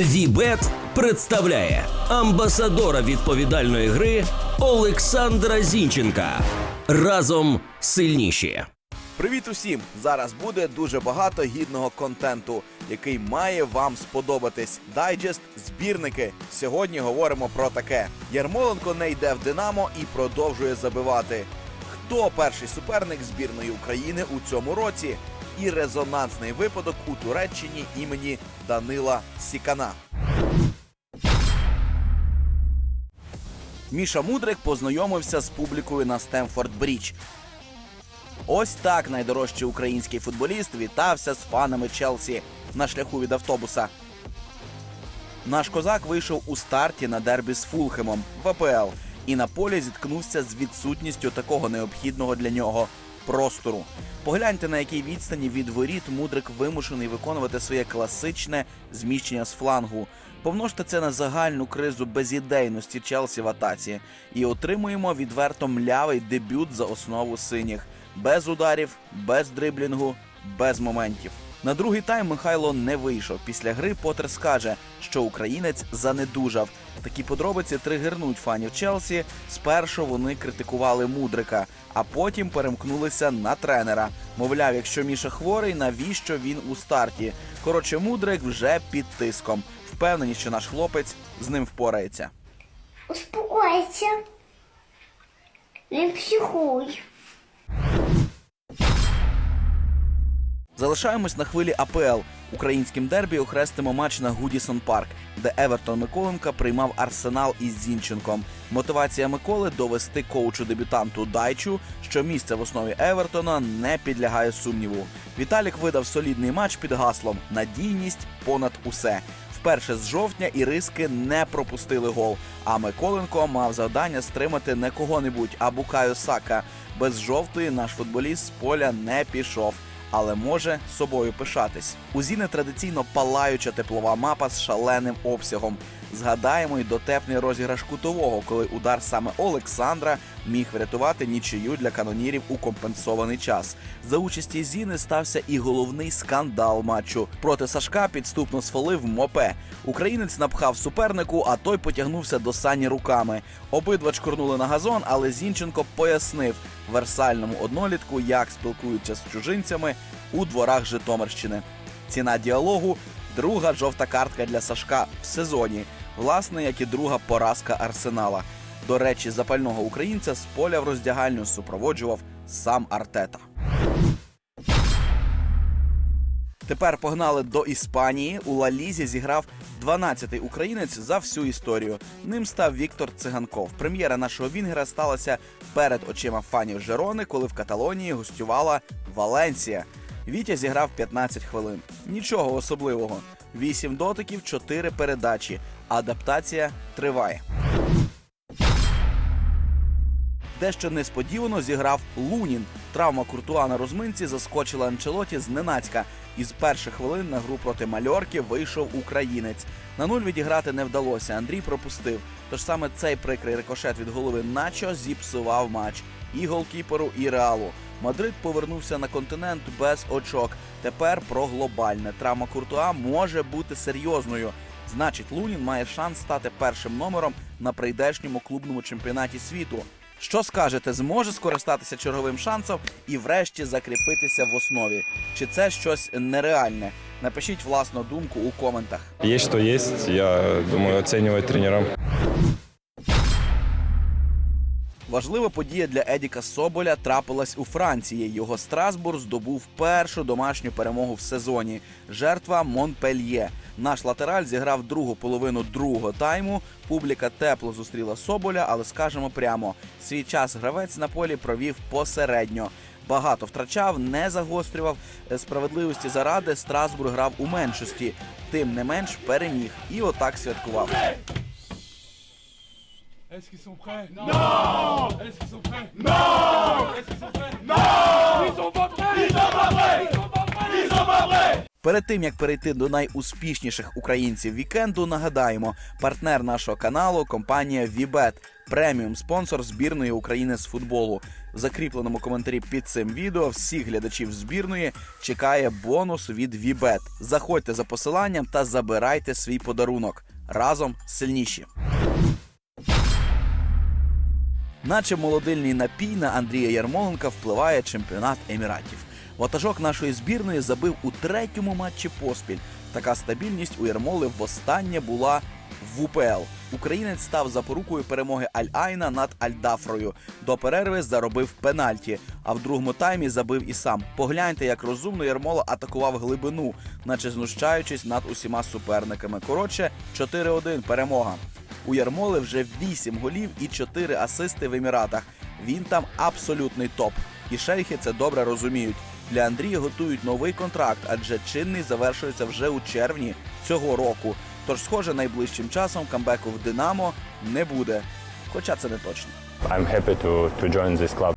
Вібет представляє амбасадора відповідальної гри Олександра Зінченка. Разом сильніші. Привіт усім! Зараз буде дуже багато гідного контенту, який має вам сподобатись. Дайджест збірники. Сьогодні говоримо про таке: Ярмоленко не йде в Динамо і продовжує забивати. Хто перший суперник збірної України у цьому році? І резонансний випадок у Туреччині імені Данила Сікана. Міша Мудрик познайомився з публікою на Стемфорд Брідж. Ось так найдорожчий український футболіст вітався з фанами Челсі на шляху від автобуса. Наш козак вийшов у старті на дербі з Фулхемом в АПЛ і на полі зіткнувся з відсутністю такого необхідного для нього простору. Погляньте, на якій відстані від воріт мудрик вимушений виконувати своє класичне зміщення з флангу. Помножте це на загальну кризу безідейності Челсі в атаці, і отримуємо відверто млявий дебют за основу синіх без ударів, без дриблінгу, без моментів. На другий тайм Михайло не вийшов. Після гри Поттер скаже, що українець занедужав. Такі подробиці тригернуть фанів Челсі. Спершу вони критикували мудрика, а потім перемкнулися на тренера. Мовляв, якщо Міша хворий, навіщо він у старті? Коротше, мудрик вже під тиском. Впевнені, що наш хлопець з ним впорається. Успокойся. Не психуй. Залишаємось на хвилі АПЛ. Українським дербі охрестимо матч на Гудісон Парк, де Евертон Миколенка приймав арсенал із Зінченком. Мотивація Миколи довести коучу дебютанту Дайчу, що місце в основі Евертона не підлягає сумніву. Віталік видав солідний матч під гаслом Надійність понад усе. Вперше з жовтня іриски не пропустили гол. А Миколенко мав завдання стримати не кого-небудь, а Букаю Сака. Без жовтої наш футболіст з поля не пішов. Але може собою пишатись. У Зіни традиційно палаюча теплова мапа з шаленим обсягом. Згадаємо й дотепний розіграш кутового, коли удар саме Олександра міг врятувати нічию для канонірів у компенсований час. За участі Зіни стався і головний скандал матчу. Проти Сашка підступно сфолив мопе. Українець напхав супернику, а той потягнувся до сані руками. Обидва чкурнули на газон, але Зінченко пояснив версальному однолітку, як спілкуються з чужинцями у дворах Житомирщини. Ціна діалогу друга жовта картка для Сашка в сезоні, власне, як і друга поразка Арсенала. До речі, запального українця з поля в роздягальню супроводжував сам Артета. Тепер погнали до Іспанії. У Ла Лізі зіграв 12-й українець за всю історію. Ним став Віктор Циганков. Прем'єра нашого Вінгера сталася перед очима фанів Жерони, коли в Каталонії гостювала Валенсія. Вітя зіграв 15 хвилин. Нічого особливого. 8 дотиків, 4 передачі. Адаптація триває. Дещо несподівано зіграв Лунін. Травма Куртуа на розминці заскочила Анчелоті зненацька. Із перших хвилин на гру проти мальорки вийшов українець. На нуль відіграти не вдалося. Андрій пропустив. Тож саме цей прикрий рикошет від голови Начо зіпсував матч і голкіперу, і реалу. Мадрид повернувся на континент без очок. Тепер про глобальне. Травма Куртуа може бути серйозною. Значить, Лунін має шанс стати першим номером на прийдешньому клубному чемпіонаті світу. Що скажете, зможе скористатися черговим шансом і врешті закріпитися в основі? Чи це щось нереальне? Напишіть власну думку у коментах. Есть что есть, я думаю, оценивать тренерам. Важлива подія для Едіка Соболя трапилась у Франції. Його Страсбур здобув першу домашню перемогу в сезоні. Жертва Монпельє. Наш латераль зіграв другу половину другого тайму. Публіка тепло зустріла Соболя, але скажемо прямо: свій час гравець на полі провів посередньо. Багато втрачав, не загострював справедливості заради. Страсбург грав у меншості, тим не менш переміг і отак святкував. Est-ce qu'ils sont prêts? Non! Est-ce qu'ils sont prêts? Non! Est-ce qu'ils sont prêts? Non! Ils sont pas prêts! Ils sont pas prêts! Ils sont pas prêts! Ils sont pas prêts! Перед тим як перейти до найуспішніших українців вікенду, нагадаємо, партнер нашого каналу компанія Вібет, преміум спонсор збірної України з футболу. В закріпленому коментарі під цим відео всіх глядачів збірної чекає бонус від Вібет. Заходьте за посиланням та забирайте свій подарунок. Разом сильніші. Наче молодильний напій на Андрія Ярмоленка впливає чемпіонат Еміратів. Ватажок нашої збірної забив у третьому матчі поспіль. Така стабільність у Ярмоли востаннє була в УПЛ. Українець став запорукою перемоги Аль-Айна над Аль-Дафрою. До перерви заробив пенальті, а в другому таймі забив і сам. Погляньте, як розумно Ярмола атакував глибину, наче знущаючись над усіма суперниками. Коротше, 4-1 перемога. У Ярмоли вже 8 голів і 4 асисти в Еміратах. Він там абсолютний топ. І шейхи це добре розуміють. Для Андрія готують новий контракт, адже чинний завершується вже у червні цього року. Тож, схоже, найближчим часом камбеку в Динамо не буде. Хоча це не точно. I'm happy to, to join this club.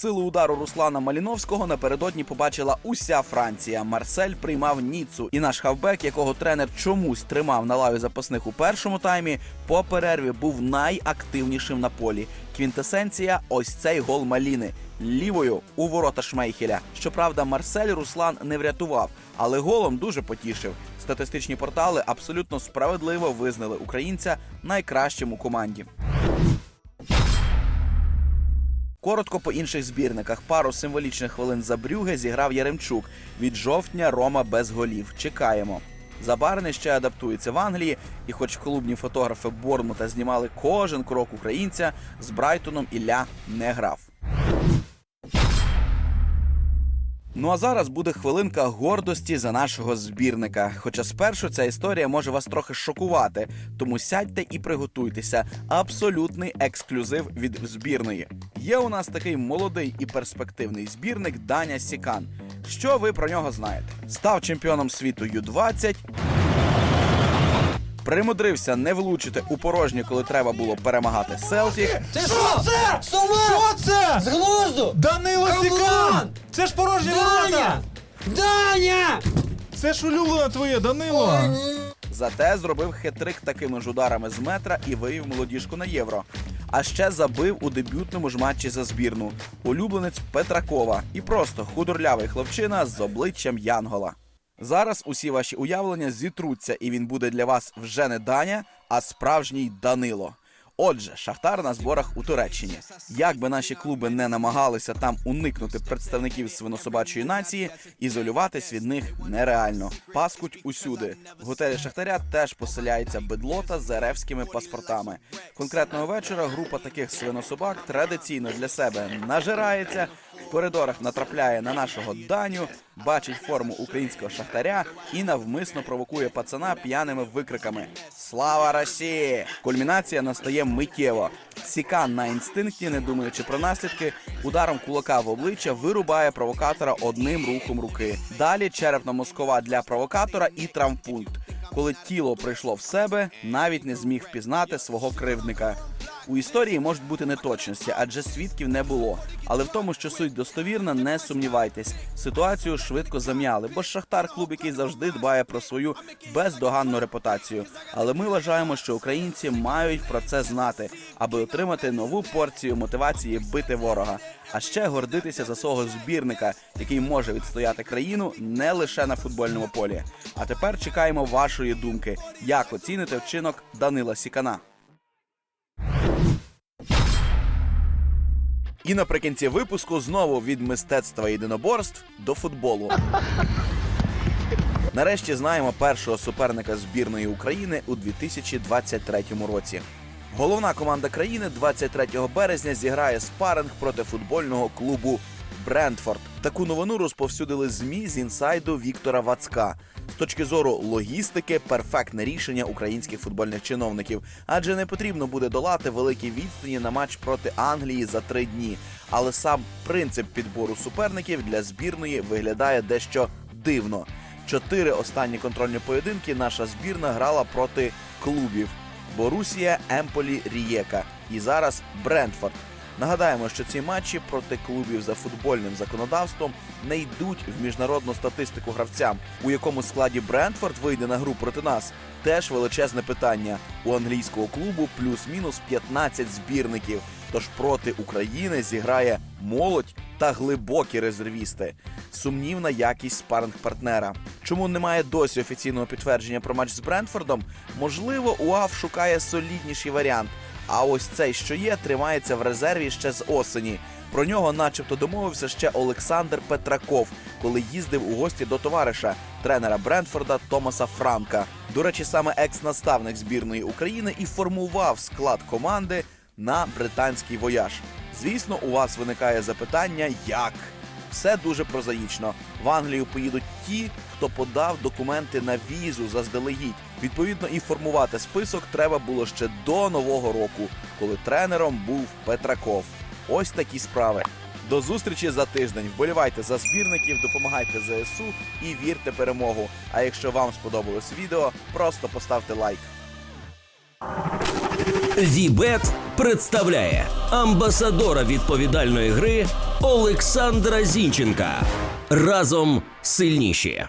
Силу удару Руслана Маліновського напередодні побачила уся Франція. Марсель приймав Ніцу, і наш хавбек, якого тренер чомусь тримав на лаві запасних у першому таймі, по перерві був найактивнішим на полі. Квінтесенція ось цей гол Маліни лівою у ворота Шмейхеля. Щоправда, Марсель Руслан не врятував, але голом дуже потішив. Статистичні портали абсолютно справедливо визнали українця найкращим у команді. Коротко по інших збірниках. Пару символічних хвилин за Брюге зіграв Яремчук. Від жовтня Рома без голів. Чекаємо. Забарний ще адаптується в Англії, і хоч клубні фотографи Борнмута знімали кожен крок українця, з Брайтоном Ілля не грав. Ну а зараз буде хвилинка гордості за нашого збірника. Хоча спершу ця історія може вас трохи шокувати, тому сядьте і приготуйтеся. Абсолютний ексклюзив від збірної. Є у нас такий молодий і перспективний збірник Даня Сікан. Що ви про нього знаєте? Став чемпіоном світу Ю-20. Примудрився не влучити у порожнє, коли треба було перемагати Селтік. Це що це? Що це? З глузду! Данило! Сікан! Це ж порожні Даня! ворота! Даня! Це ж улюблене твоє, Данило! Зате зробив хитрик такими ж ударами з метра і вивів молодіжку на євро. А ще забив у дебютному ж матчі за збірну. Улюбленець Петракова і просто худорлявий хлопчина з обличчям Янгола. Зараз усі ваші уявлення зітруться, і він буде для вас вже не Даня, а справжній Данило. Отже, Шахтар на зборах у Туреччині. Як би наші клуби не намагалися там уникнути представників свинособачої нації, ізолюватись від них нереально. Паскуть усюди. В готелі Шахтаря теж поселяється бедлота з еревськими паспортами. Конкретного вечора група таких свинособак традиційно для себе нажирається, коридорах натрапляє на нашого Даню, бачить форму українського шахтаря і навмисно провокує пацана п'яними викриками: Слава Росії! Кульмінація настає миттєво. Сікан на інстинкті, не думаючи про наслідки, ударом кулака в обличчя вирубає провокатора одним рухом руки. Далі черепно-мозкова для провокатора і травмпункт. Коли тіло прийшло в себе, навіть не зміг впізнати свого кривдника. У історії можуть бути неточності, адже свідків не було. Але в тому, що суть достовірна, не сумнівайтесь. Ситуацію швидко зам'яли, бо Шахтар клуб, який завжди дбає про свою бездоганну репутацію. Але ми вважаємо, що українці мають про це знати, аби отримати нову порцію мотивації бити ворога, а ще гордитися за свого збірника, який може відстояти країну не лише на футбольному полі. А тепер чекаємо вашої думки, як оціните вчинок Данила Сікана. І наприкінці випуску знову від мистецтва єдиноборств до футболу. Нарешті знаємо першого суперника збірної України у 2023 році. Головна команда країни 23 березня зіграє спаринг проти футбольного клубу Брентфорд. Таку новину розповсюдили змі з інсайду Віктора Вацка. З точки зору логістики, перфектне рішення українських футбольних чиновників, адже не потрібно буде долати великі відстані на матч проти Англії за три дні. Але сам принцип підбору суперників для збірної виглядає дещо дивно. Чотири останні контрольні поєдинки наша збірна грала проти клубів Борусія, Емполі, Рієка і зараз Брентфорд. Нагадаємо, що ці матчі проти клубів за футбольним законодавством не йдуть в міжнародну статистику гравцям, у якому складі Брентфорд вийде на гру проти нас. Теж величезне питання. У англійського клубу плюс-мінус 15 збірників. Тож проти України зіграє молодь та глибокі резервісти. Сумнівна якість спаринг партнера. Чому немає досі офіційного підтвердження про матч з Брентфордом? Можливо, УАВ шукає солідніший варіант. А ось цей, що є, тримається в резерві ще з осені. Про нього, начебто, домовився ще Олександр Петраков, коли їздив у гості до товариша, тренера Брентфорда Томаса Франка. До речі, саме екс-наставник збірної України і формував склад команди на британський вояж. Звісно, у вас виникає запитання, як? Все дуже прозаїчно. В Англію поїдуть ті, хто подав документи на візу заздалегідь. Відповідно, і формувати список треба було ще до нового року, коли тренером був Петраков. Ось такі справи. До зустрічі за тиждень. Вболівайте за збірників, допомагайте ЗСУ і вірте перемогу. А якщо вам сподобалось відео, просто поставте лайк. Вібет представляє амбасадора відповідальної гри Олександра Зінченка. Разом сильніші.